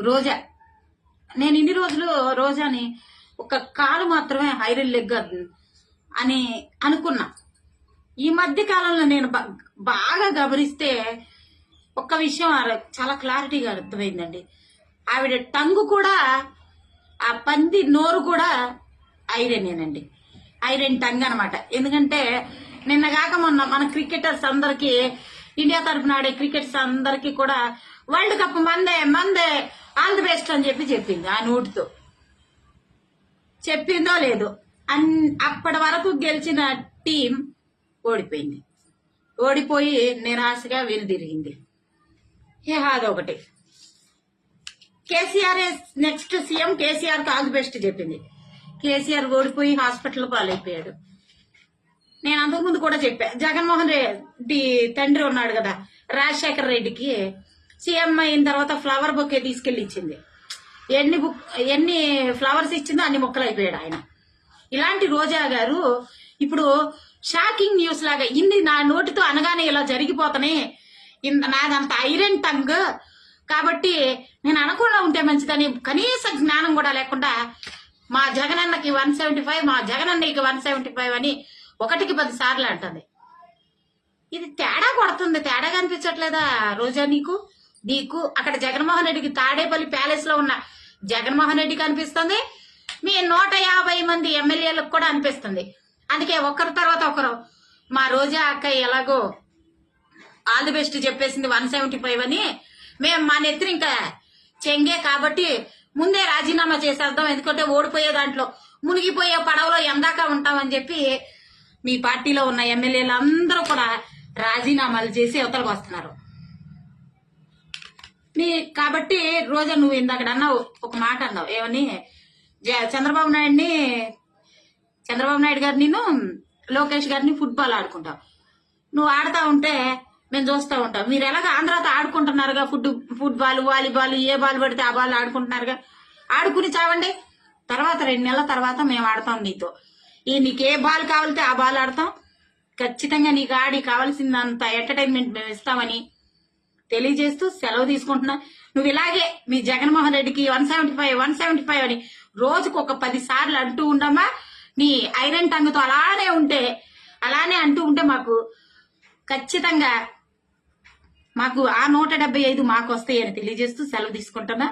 రోజా. నేను ఇన్ని రోజులు రోజాని ఒక కాలు మాత్రమే ఐరన్ లెగ్ అని అనుకున్నా. ఈ మధ్య కాలంలో నేను బాగా గమనిస్తే ఒక్క విషయం చాలా క్లారిటీగా అర్థమైందండి. ఆవిడ టంగు కూడా ఆ పంది నోరు కూడా ఐరనేనండి. ఐరన్ టంగ్ అనమాట ఎందుకంటే నిన్నగాక మొన్న మన క్రికెటర్స్ అందరికీ ఇండియా తరఫున ఆడే క్రికెటర్స్ అందరికీ కూడా వరల్డ్ కప్ మందే మందే ఆల్ ది బెస్ట్ అని చెప్పి చెప్పింది ఆ నోటితో. చెప్పిందో లేదు అన్ అప్పటి వరకు గెలిచిన టీం ఓడిపోయింది. ఓడిపోయి నిరాశగా వెనుదిరిగింది ఏ అదొకటి. కేసీఆర్ నెక్స్ట్ సీఎం కేసీఆర్ కాదు ఆల్ బెస్ట్ చెప్పింది. కేసీఆర్ ఓడిపోయి హాస్పిటల్ పాలైపోయాడు. నేను అంతకుముందు కూడా చెప్పా జగన్మోహన్ రెడ్డి తండ్రి ఉన్నాడు కదా రాజశేఖర్ రెడ్డికి సీఎం అయిన తర్వాత ఫ్లవర్ బొకే తీసుకెళ్ళి ఇచ్చింది ఎన్ని బుక్ ఎన్ని ఫ్లవర్స్ ఇచ్చిందో అన్ని మొక్కలు అయిపోయాడు ఆయన. ఇలాంటి రోజా గారు ఇప్పుడు షాకింగ్ న్యూస్ లాగా ఇన్ని నా నోటితో అనగానే ఇలా జరిగిపోతానే ఇంత నాదంత ఐరన్ టంగ్ కాబట్టి నేను అనకుండా ఉంటే మంచిదని కనీస జ్ఞానం కూడా లేకుండా మా జగనన్నకి వన్ సెవెంటీ ఫైవ్ మా జగనన్నకి వన్ సెవెంటీ ఫైవ్ అని ఒకటికి పది సార్లు అంటుంది. ఇది తేడా కొడుతుంది. తేడా కనిపించట్లేదా రోజా నీకు? నీకు అక్కడ జగన్మోహన్ రెడ్డికి తాడేపల్లి ప్యాలెస్లో ఉన్న జగన్మోహన్ రెడ్డికి అనిపిస్తుంది మీ నూట యాభై మంది ఎమ్మెల్యేలకు కూడా అనిపిస్తుంది. అందుకే ఒకరి తర్వాత ఒకరు మా రోజా అక్క ఎలాగో ఆల్ ది బెస్ట్ చెప్పేసింది వన్ సెవెంటీ ఫైవ్ అని. మేము మా నెత్తిని ఇంకా చెంగే కాబట్టి ముందే రాజీనామా చేసేద్దాం. ఎందుకంటే ఓడిపోయే దాంట్లో మునిగిపోయే పడవలో ఎందాక ఉంటామని చెప్పి మీ పార్టీలో ఉన్న ఎమ్మెల్యేలు అందరూ కూడా రాజీనామాలు చేసి అవతలకు వస్తున్నారు. నీ కాబట్టి రోజా నువ్వు ఇందాక అన్నావు ఒక మాట అన్నావు. ఏమని? చంద్రబాబు నాయుడిని చంద్రబాబు నాయుడు గారు నేను లోకేష్ గారిని ఫుట్బాల్ ఆడుకుంటావు నువ్వు ఆడుతూ ఉంటే మేము చూస్తూ ఉంటాం. మీరు ఎలాగ ఆంధ్రతో ఆడుకుంటున్నారుగా ఫుడ్ ఫుట్బాల్ వాలీబాల్ ఏ బాల్ పడితే ఆ బాల్ ఆడుకుంటున్నారుగా? ఆడుకుని చావండి. తర్వాత రెండు నెలల తర్వాత మేము ఆడతాం నీతో. ఈ నీకు ఏ బాల్ కావాలితే ఆ బాల్ ఆడతాం. ఖచ్చితంగా నీకు ఆడి కావాల్సినంత ఎంటర్టైన్మెంట్ మేము ఇస్తామని తెలియజేస్తూ సెలవు తీసుకుంటున్నా. నువ్వు ఇలాగే మీ జగన్మోహన్ రెడ్డికి one seventy five one seventy five అని రోజుకు ఒక పది సార్లు అంటూ ఉండమ్మా. నీ ఐరన్ టంగుతో అలానే ఉంటే అలానే అంటూ ఉంటే మాకు ఖచ్చితంగా మాకు ఆ నూట డెబ్బై ఐదు మాకు వస్తాయని తెలియజేస్తూ సెలవు తీసుకుంటున్నా.